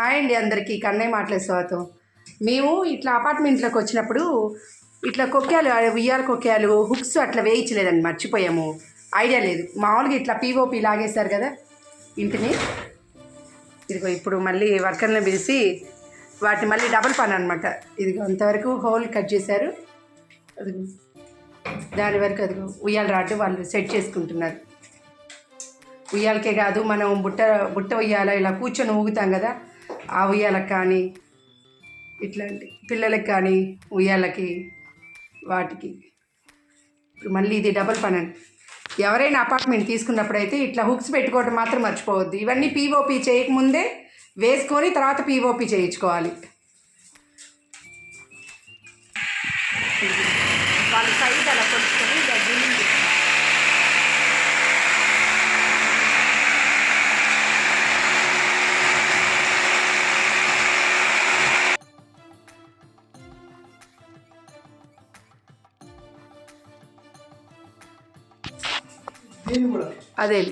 Hi అండి అందరికీ కన్నయ్య మాటలే స్వాగతం. మేము ఇట్లా అపార్ట్మెంట్లోకి వచ్చినప్పుడు ఇట్లా కొక్కాలు ఉయ్యాల కొక్కాలు హుక్స్ అట్లా వేయించలేదండి మర్చిపోయాము. ఐడియా లేదు. మామూలుగా ఇట్లా పీఓపి లాగేస్తారు కదా ఇంటిని. ఇదిగో ఇప్పుడు మళ్ళీ వర్కర్లను పిలిచి వాటిని మళ్ళీ డబుల్ పని అనమాట ఇదిగో అంతవరకు హోల్ కట్ చేశారు. దాని వరకు అదిగో ఉయ్యాల రాడ్డు వాళ్ళు సెట్ చేసుకుంటున్నారు. ఉయ్యాలకే కాదు మనం బుట్ట బుట్ట ఉయ్యాల ఇలా కూర్చొని ఊగుతాం కదా ఆ ఉయ్యాలకు కానీ ఇట్లాంటి పిల్లలకి కానీ ఉయ్యాలకి వాటికి. ఇప్పుడు మళ్ళీ ఇది డబల్ పని అండి ఎవరైనా అపార్ట్మెంట్ తీసుకున్నప్పుడైతే ఇట్లా హుక్స్ పెట్టుకోవడం మాత్రం మర్చిపోవద్దు. ఇవన్నీ పీఓపీ చేయకముందే వేసుకొని తర్వాత పీఓపీ చేయించుకోవాలి. వాళ్ళ సైజ్ అలా కొలుచుకొని అదే.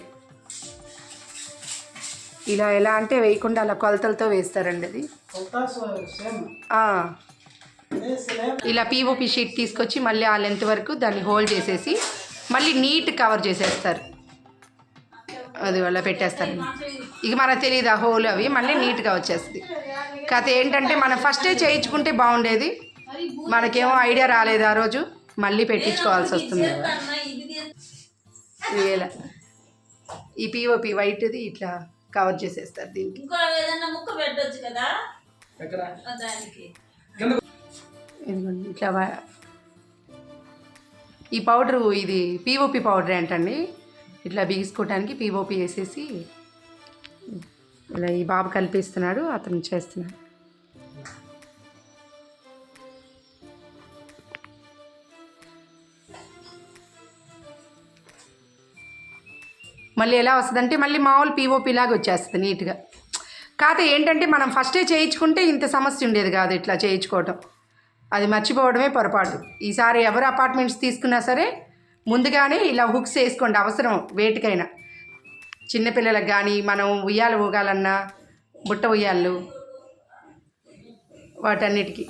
ఇలా ఎలా అంటే వేయకుండా అలా కొలతలతో వేస్తారండి అది. ఇలా పీఓపి షీట్ తీసుకొచ్చి మళ్ళీ ఆ లెంత్ వరకు దాన్ని హోల్డ్ చేసేసి మళ్ళీ నీట్ కవర్ చేసేస్తారు. అది అలా పెట్టేస్తారు. ఇక మనకు తెలియదు ఆ హోల్ అవి. మళ్ళీ నీట్గా వచ్చేస్తుంది. కథ ఏంటంటే మనం ఫస్టే చేయించుకుంటే బాగుండేది. మనకేమో ఐడియా రాలేదు ఆ రోజు. మళ్ళీ పెట్టించుకోవాల్సి వస్తుంది. ఇలా ఈ పిఓపి వైట్ది ఇట్లా కవర్ చేసేస్తారు దీనికి. ఇంకో ఏదైనా ముక్క పెట్టొచ్చు కదా? ఇదిగోండి ఇట్లా వా- ఈ పౌడరు ఇది పీఓపి పౌడర్ ఏంటండి ఇట్లా బిగుసుకోవటానికి పీఓపి వేసేసి ఇలా ఈ బాబు కల్పిస్తున్నాడు అతను చేస్తున్నాడు. మళ్ళీ ఎలా వస్తుందంటే మళ్ళీ మామూలు పీఓపి లాగా వచ్చేస్తుంది నీట్గా. కాకపోతే ఏంటంటే మనం ఫస్టే చేయించుకుంటే ఇంత సమస్య ఉండేది కాదు ఇట్లా చేయించుకోవటం. అది మర్చిపోవడమే పొరపాటు. ఈసారి ఎవరు అపార్ట్మెంట్స్ తీసుకున్నా సరే ముందుగానే ఇలా హుక్స్ వేసుకోండి అవసరం వేటికైనా. చిన్నపిల్లలకు కానీ మనం ఉయ్యాలు ఊగాలన్నా బుట్ట ఉయ్యాళ్ళు వాటన్నిటికీ.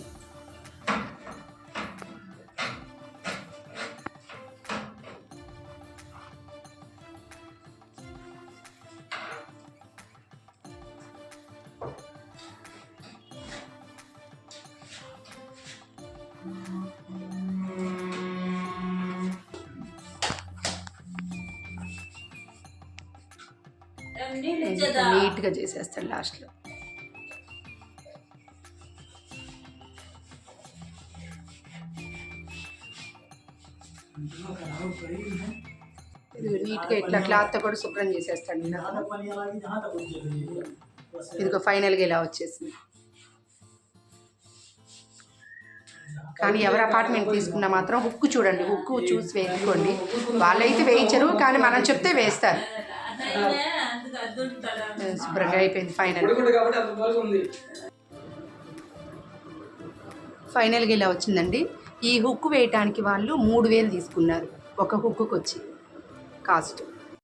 నీట్గా చేసేస్తాడు లాస్ట్లో. నీట్గా ఇట్లా క్లాత్ కూడా శుభ్రం చేసేస్తాడు ఇదిగో ఫైనల్గా ఇలా వచ్చేసింది. కానీ ఎవరు అపార్ట్మెంట్ తీసుకున్నా మాత్రం హుక్కు చూడండి హుక్కు చూసి వేసుకోండి వాళ్ళైతే వేయించరు కానీ మనం చెప్తే వేస్తారు. శుభ్రంగా అయిపోయింది ఫైనల్ ఫైనల్గా ఇలా వచ్చిందండి? ఈ హుక్ వేయటానికి వాళ్ళు మూడు వేలు తీసుకున్నారు. ఒక హుక్కుకి వచ్చి కాస్ట్